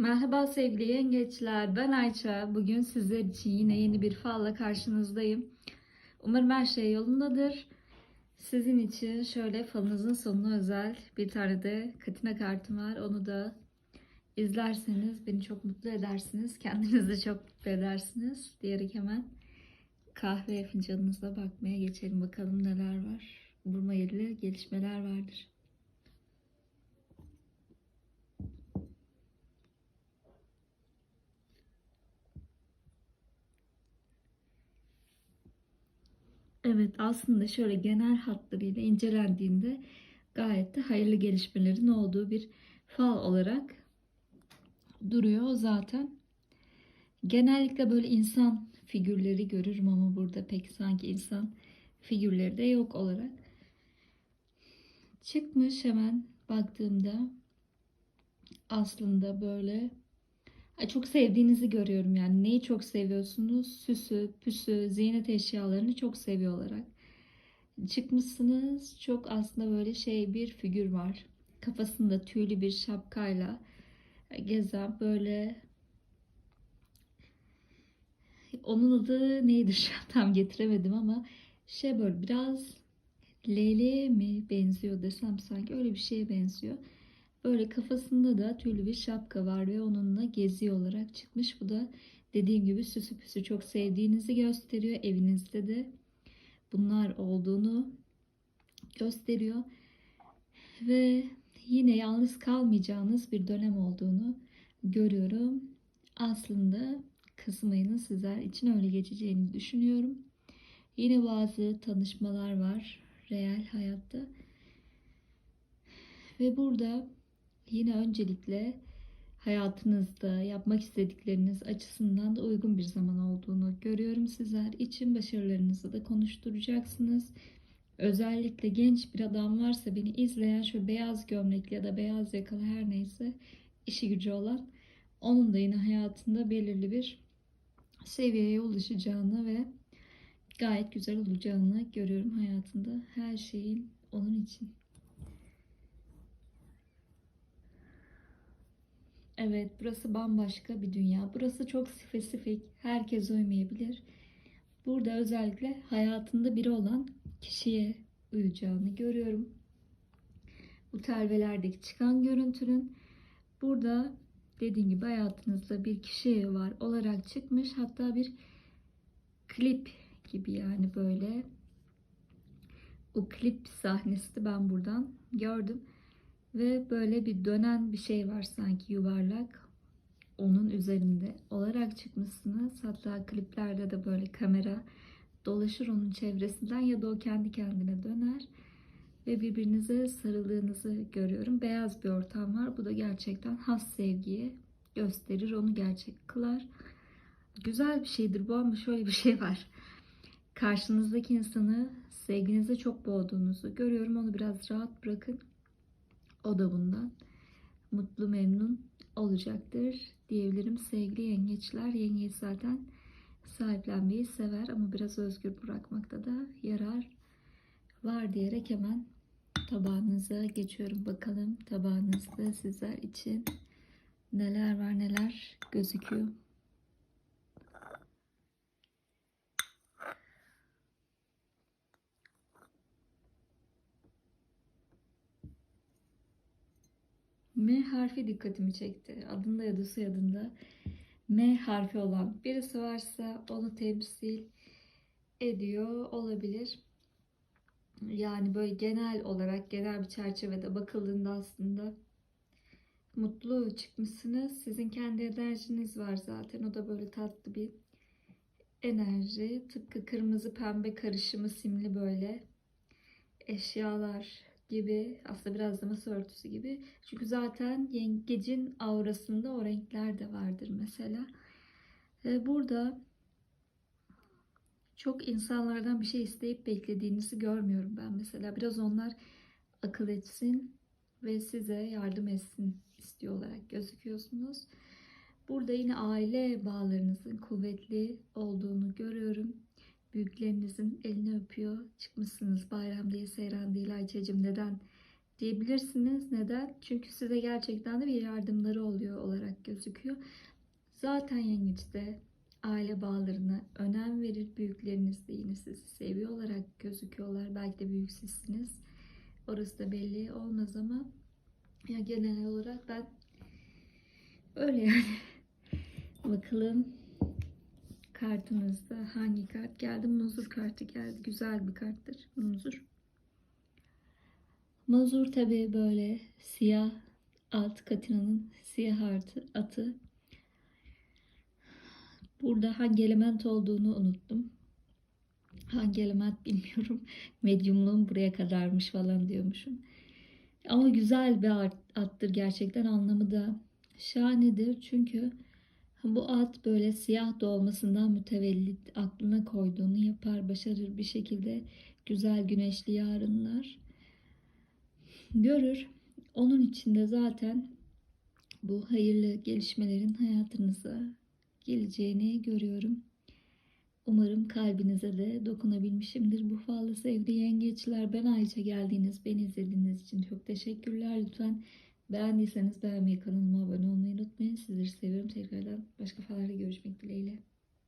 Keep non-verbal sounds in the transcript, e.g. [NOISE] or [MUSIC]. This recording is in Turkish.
Merhaba sevgili yengeçler. Ben Ayça. Bugün sizler için yine yeni bir falla karşınızdayım. Umarım her şey yolundadır. Sizin için şöyle falınızın sonuna özel bir tane de katina kartım var. Onu da izlerseniz beni çok mutlu edersiniz. Kendinizi çok mutlu edersiniz. Diyerek hemen kahve fincanınıza bakmaya geçelim. Bakalım neler var. Umarım hayırlı gelişmeler vardır. Evet aslında şöyle genel hatlarıyla incelendiğinde gayet de hayırlı gelişmelerin olduğu bir fal olarak duruyor zaten. Genellikle böyle insan figürleri görürüm ama burada pek sanki insan figürleri de yok olarak. Çıkmış hemen baktığımda aslında böyle çok sevdiğinizi görüyorum yani. Neyi çok seviyorsunuz? Süsü, püsü, ziynet eşyalarını çok seviyor olarak. Çıkmışsınız. Çok aslında böyle şey bir figür var. Kafasında tüylü bir şapkayla gezen böyle onun adı neydi [LAUGHS] tam getiremedim ama şey böyle biraz lele mi benziyor desem sanki öyle bir şeye benziyor. Böyle kafasında da tüylü bir şapka var ve onunla gezi olarak çıkmış. Bu da dediğim gibi süsü püsü çok sevdiğinizi gösteriyor. Evinizde de bunlar olduğunu gösteriyor. Ve yine yalnız kalmayacağınız bir dönem olduğunu görüyorum. Aslında Kasım ayının sizler için öyle geçeceğini düşünüyorum. Yine bazı tanışmalar var real hayatta. Ve burada yine öncelikle hayatınızda yapmak istedikleriniz açısından da uygun bir zaman olduğunu görüyorum sizler için. Başarılarınızı da konuşturacaksınız. Özellikle genç bir adam varsa beni izleyen şu beyaz gömlekli ya da beyaz yakalı her neyse işi gücü olan onun da yine hayatında belirli bir seviyeye ulaşacağını ve gayet güzel olacağını görüyorum hayatında. Her şeyin onun için. Evet, burası bambaşka bir dünya. Burası çok spesifik. Herkes uymayabilir. Burada özellikle hayatında biri olan kişiye uyacağını görüyorum. Bu telvelerdeki çıkan görüntünün burada dediğim gibi hayatınızda bir kişi var olarak çıkmış. Hatta bir klip gibi yani böyle o klip sahnesi de ben buradan gördüm. Ve böyle bir dönen bir şey var sanki yuvarlak. Onun üzerinde olarak çıkmışsınız. Hatta kliplerde de böyle kamera dolaşır onun çevresinden ya da o kendi kendine döner. Ve birbirinize sarıldığınızı görüyorum. Beyaz bir ortam var. Bu da gerçekten has sevgiyi gösterir. Onu gerçek kılar. Güzel bir şeydir bu ama şöyle bir şey var. Karşınızdaki insanı sevginize çok boğduğunuzu görüyorum. Onu biraz rahat bırakın. O da bundan mutlu memnun olacaktır diyebilirim sevgili yengeçler. Yengeç zaten sahiplenmeyi sever ama biraz özgür bırakmakta da yarar var diyerek hemen tabağınıza geçiyorum. Bakalım tabağınızda sizler için neler var neler gözüküyor. M harfi dikkatimi çekti. Adında ya da soyadında M harfi olan birisi varsa onu temsil ediyor olabilir. Yani böyle genel olarak genel bir çerçevede bakıldığında aslında mutlu çıkmışsınız. Sizin kendi enerjiniz var zaten. O da böyle tatlı bir enerji. Tıpkı kırmızı pembe karışımı simli böyle eşyalar gibi aslında biraz da masa örtüsü gibi. Çünkü zaten yengecin aurasında o renkler de vardır mesela. Burada çok insanlardan bir şey isteyip beklediğinizi görmüyorum ben mesela. Biraz onlar akıl etsin ve size yardım etsin istiyor olarak gözüküyorsunuz. Burada yine aile bağlarınızın kuvvetli olduğunu görüyorum. Büyüklerinizin elini öpüyor. Çıkmışsınız bayram değil, seyran değil Ayça'cığım neden diyebilirsiniz. Neden? Çünkü size gerçekten de bir yardımları oluyor olarak gözüküyor. Zaten yengeçte aile bağlarına önem verir. Büyükleriniz de yine sizi seviyor olarak gözüküyorlar. Belki de büyük sizsiniz. Orası da belli olmaz ama ya genel olarak ben öyle yani. Bakalım kartınızda hangi kart geldi? Muzur kartı geldi. Güzel bir karttır. Muzur. Mazur tabi böyle siyah alt katinanın siyah artı, atı. Burada hangi element olduğunu unuttum. Hangi element bilmiyorum. [LAUGHS] Medyumluğum buraya kadarmış falan diyormuşum. Ama güzel bir at- attır gerçekten anlamı da şahanedir. Çünkü bu at böyle siyah da olmasından mütevellit aklına koyduğunu yapar, başarır bir şekilde güzel güneşli yarınlar görür. Onun içinde zaten bu hayırlı gelişmelerin hayatınıza geleceğini görüyorum. Umarım kalbinize de dokunabilmişimdir. Bu falı sevgili yengeçler. Ben Ayça geldiğiniz, beni izlediğiniz için çok teşekkürler. Lütfen beğendiyseniz beğenmeyi, kanalıma abone olmayı unutmayın. Sizleri seviyorum. Tekrardan başka falarla görüşmek dileğiyle.